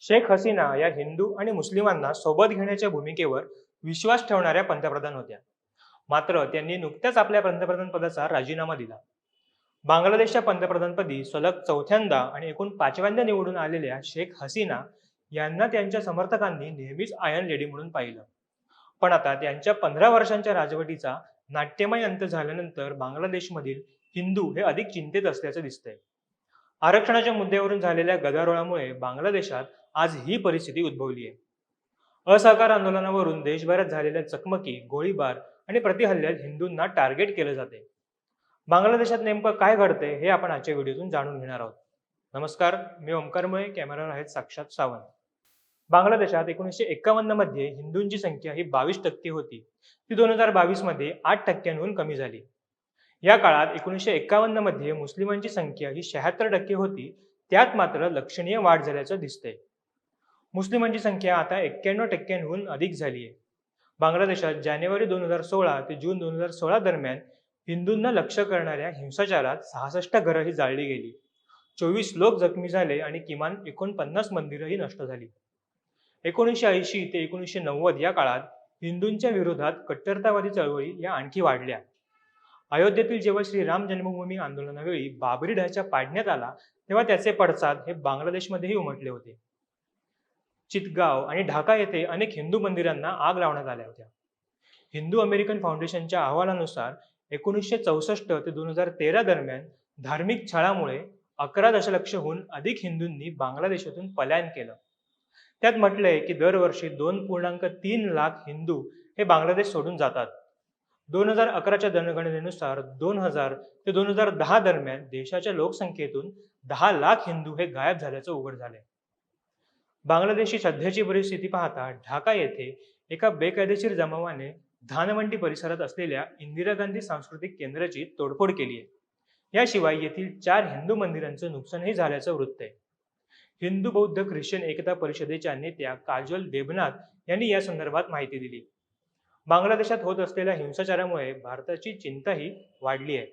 शेख हसीना या हिंदू आणि मुस्लिमांना सोबत घेण्याच्या भूमिकेवर विश्वास ठेवणाऱ्या पंतप्रधान होत्या. मात्र त्यांनी नुकत्याच आपल्या पंतप्रधान पदाचा राजीनामा दिला. बांगलादेशच्या पंतप्रधानपदी सलग चौथ्यांदा आणि एकूण पाचव्यांदा निवडून आलेल्या शेख हसीना यांना त्यांच्या समर्थकांनी नेहमीच आयन लेडी म्हणून पाहिलं. पण आता त्यांच्या पंधरा वर्षांच्या राजवटीचा नाट्यमय अंत झाल्यानंतर बांगलादेशमधील हिंदू हे अधिक चिंतेत असल्याचं दिसतंय. आरक्षणाच्या मुद्द्यावरून झालेल्या गदारोळामुळे बांगलादेशात आज ही परिस्थिती उद्भवली आहे. असहकार आंदोलनावरून देशभरात झालेल्या चकमकी गोळीबार आणि प्रतिहल्ल्यात हिंदूंना टार्गेट केलं जाते. बांगलादेशात नेमकं काय घडतंय हे आपण आजच्या व्हिडिओतून जाणून घेणार आहोत. नमस्कार मी ओंकारमुळे कॅमेरावर आहेत साक्षात सावंत. बांगलादेशात एकोणीसशे एकावन्नमध्ये हिंदूंची संख्या ही बावीस टक्के होती. ती दोन हजार बावीसमध्ये आठ टक्क्यांहून कमी झाली. या काळात एकोणीसशे एकावन्नमध्ये मुस्लिमांची संख्या ही शहात्तर टक्के होती. त्यात मात्र लक्षणीय वाढ झाल्याचं दिसतंय. मुस्लिमांची संख्या आता एक्क्याण्णव टक्क्यांहून अधिक झाली आहे. बांगलादेशात जानेवारी दोन हजार सोळा ते जून दोन हजार सोळा दरम्यान हिंदूंना लक्ष करणाऱ्या हिंसाचारात सहासष्ट घरं ही जाळली गेली. चोवीस लोक जखमी झाले आणि किमान एकोणपन्नास मंदिरंही नष्ट झाली. एकोणीसशे ऐंशी ते एकोणीसशे नव्वद या काळात हिंदूंच्या विरोधात कट्टरतावादी चळवळी या आणखी वाढल्या. अयोध्येतील जेव्हा श्रीराम जन्मभूमी आंदोलनावेळी बाबरी ढाचा पाडण्यात आला तेव्हा त्याचे पडसाद हे बांगलादेशमध्येही उमटले होते. चितगाव आणि ढाका येथे अनेक हिंदू मंदिरांना आग लावण्यात आल्या होत्या. हिंदू अमेरिकन फाउंडेशनच्या अहवालानुसार एकोणीसशे चौसष्ट ते दोन हजार तेरा दरम्यान धार्मिक छळामुळे अकरा दशलक्षहून अधिक हिंदूंनी बांगलादेशातून पलायन केलं. त्यात म्हटलंय की दरवर्षी दोन पूर्णांक तीन लाख हिंदू हे बांगलादेश सोडून जातात. दोन हजार अकराच्या जनगणनेनुसार दोन हजार ते दोन हजार दहा दरम्यान देशाच्या लोकसंख्येतून दहा लाख हिंदू हे गायब झाल्याचं उघड झालंय. बांगलादेशची सध्याची परिस्थिती पाहता ढाका येथे एका बेकायदेशीर जमावाने धानवंटी परिसरात असलेल्या इंदिरा गांधी सांस्कृतिक केंद्राची तोडफोड केली आहे. याशिवाय येथील चार हिंदू मंदिरांचं नुकसानही झाल्याचं वृत्त आहे. हिंदू बौद्ध ख्रिश्चन एकता परिषदेच्या नेत्या काजल देबनाथ यांनी या संदर्भात माहिती दिली. बांगलादेशात होत असलेल्या हिंसाचारामुळे भारताची चिंताही वाढली आहे.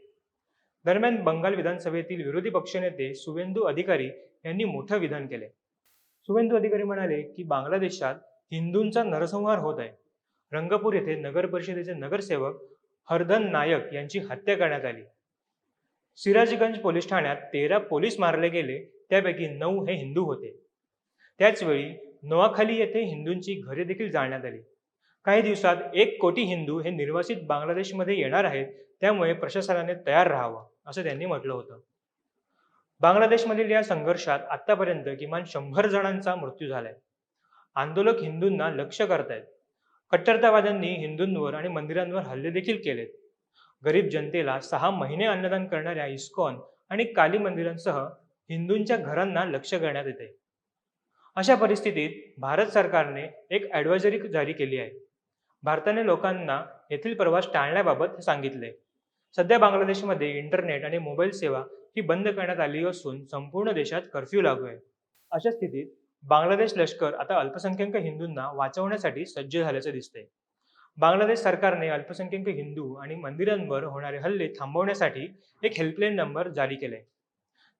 दरम्यान बंगाल विधानसभेतील विरोधी पक्षनेते सुवेंदू अधिकारी यांनी मोठं विधान केले सुवेंदू अधिकारी म्हणाले की बांगलादेशात हिंदूंचा नरसंहार होत आहे. रंगपूर येथे नगर परिषदेचे नगरसेवक हरधन नायक यांची हत्या करण्यात आली. सिराजगंज पोलीस ठाण्यात तेरा पोलीस मारले गेले त्यापैकी नऊ हे हिंदू होते. त्याचवेळी नोआखाली येथे हिंदूंची घरे देखील जाळण्यात आली. काही दिवसात एक कोटी हिंदू हे निर्वासित बांगलादेशमध्ये येणार आहेत त्यामुळे प्रशासनाने तयार राहावं असं त्यांनी म्हटलं होतं. बांगलादेशमधील या संघर्षात आतापर्यंत किमान शंभर जणांचा मृत्यू झालाय. आंदोलक हिंदूंना लक्ष्य करतायत. कट्टरतावाद्यांनी हिंदूंवर आणि मंदिरांवर हल्ले देखील केलेत. गरीब जनतेला सहा महिने अन्नदान करणाऱ्या इस्कॉन आणि काली मंदिरांसह हिंदूंच्या घरांना लक्ष करण्यात येते अशा परिस्थितीत भारत सरकारने एक ॲडवायझरी जारी केली आहे. भारताने लोकांना येथील प्रवास टाळण्याबाबत सांगितले. सध्या बांगलादेशमध्ये इंटरनेट आणि मोबाईल सेवा ही बंद करण्यात आली असून संपूर्ण देशात कर्फ्यू लागू आहे. अशा स्थितीत बांगलादेश लष्कर आता अल्पसंख्याक हिंदूंना वाचवण्यासाठी सज्ज झाल्याचे दिसते. बांगलादेश सरकारने अल्पसंख्याक हिंदू आणि मंदिरांवर होणारे हल्ले थांबवण्यासाठी एक हेल्पलाईन नंबर जारी केलाय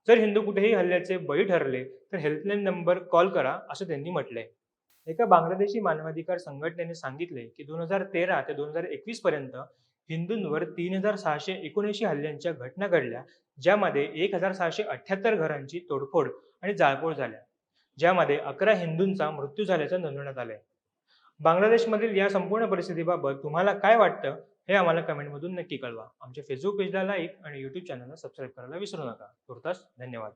जर हिंदू कुठेही हल्ल्याचे बळी ठरले तर हेल्पलाईन नंबर कॉल करा असं त्यांनी म्हटलंय एका बांगलादेशी मानवाधिकार संघटनेने सांगितले की दोन हजार तेरा ते दोन हजार एकवीस पर्यंत हिंदूंवर तीन हजार सहाशे एकोणऐंशी हल्ल्यांच्या घटना घडल्या ज्यामध्ये एक हजार सहाशे अठ्याहत्तर घरांची तोडफोड आणि जाळपोळ झाल्या ज्यामध्ये अकरा हिंदूंचा मृत्यू झाल्याचं नोंदवण्यात आलंय. बांगलादेशमधील या संपूर्ण परिस्थितीबाबत तुम्हाला काय वाटतं हे आम्हाला कमेंटमधून नक्की कळवा. आमच्या फेसबुक पेजला लाईक आणि युट्यूब चॅनलला सबस्क्राईब करायला विसरू नका. तुर्तास धन्यवाद.